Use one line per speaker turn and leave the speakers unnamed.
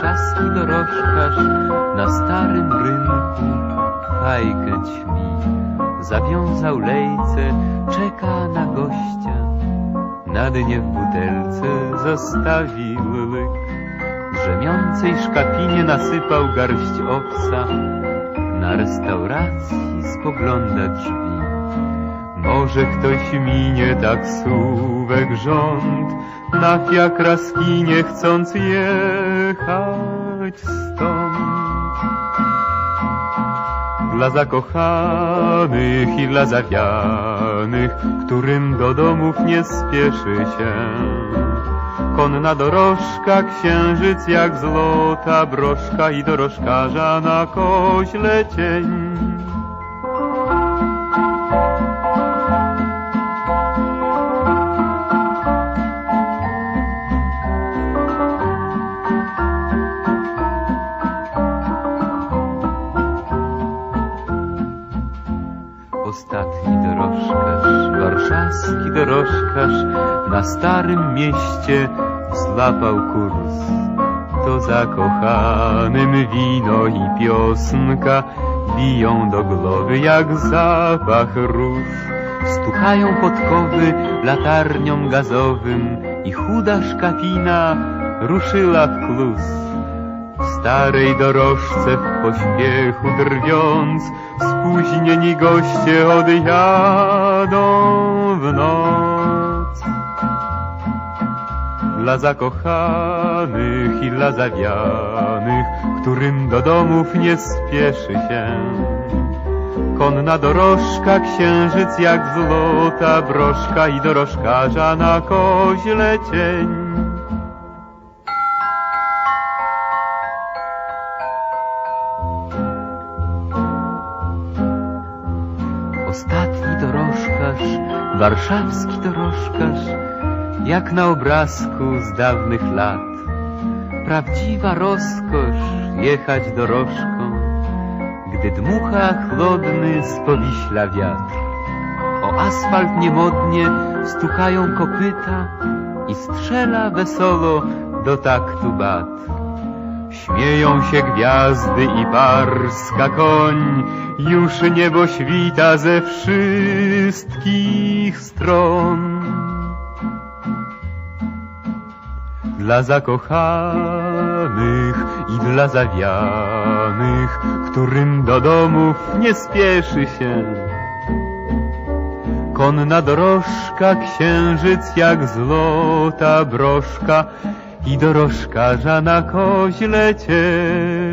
warszawski dorożkarz na starym rynku fajkę ćmi. Zawiązał lejce, czeka na gościa. Na dnie w butelce zostawił łyk. Drzemiącej szkapinie nasypał garść owsa. Na restauracji spogląda drzwi. Może ktoś minie taksówek rząd, na fiakraskinie chcąc jechać stąd. Dla zakochanych i dla zawianych, którym do domów nie spieszy się. Konna dorożka, księżyc jak złota broszka i dorożkarza na koźle cień. Ostatni dorożkarz, warszawski dorożkarz na starym mieście złapał kurs. To zakochanym wino i piosenka biją do głowy jak zapach róż. Stukają podkowy latarnią gazowym i chuda szkapina ruszyła w klus. Starej dorożce w pośpiechu drwiąc, spóźnieni goście odjadą w noc. Dla zakochanych i dla zawianych, którym do domów nie spieszy się. Konna dorożka, księżyc jak złota broszka i dorożkarza na koźle cień. Ostatni dorożkarz, warszawski dorożkarz, jak na obrazku z dawnych lat. Prawdziwa rozkosz jechać dorożką, gdy dmucha chłodny z powiśla wiatr. O asfalt niemodnie stukają kopyta i strzela wesoło do taktu bat. Śmieją się gwiazdy i barska koń, już niebo świta ze wszystkich stron. Dla zakochanych i dla zawianych, którym do domów nie spieszy się. Konna dorożka, księżyc jak złota broszka i dorożkarza na koźle cień.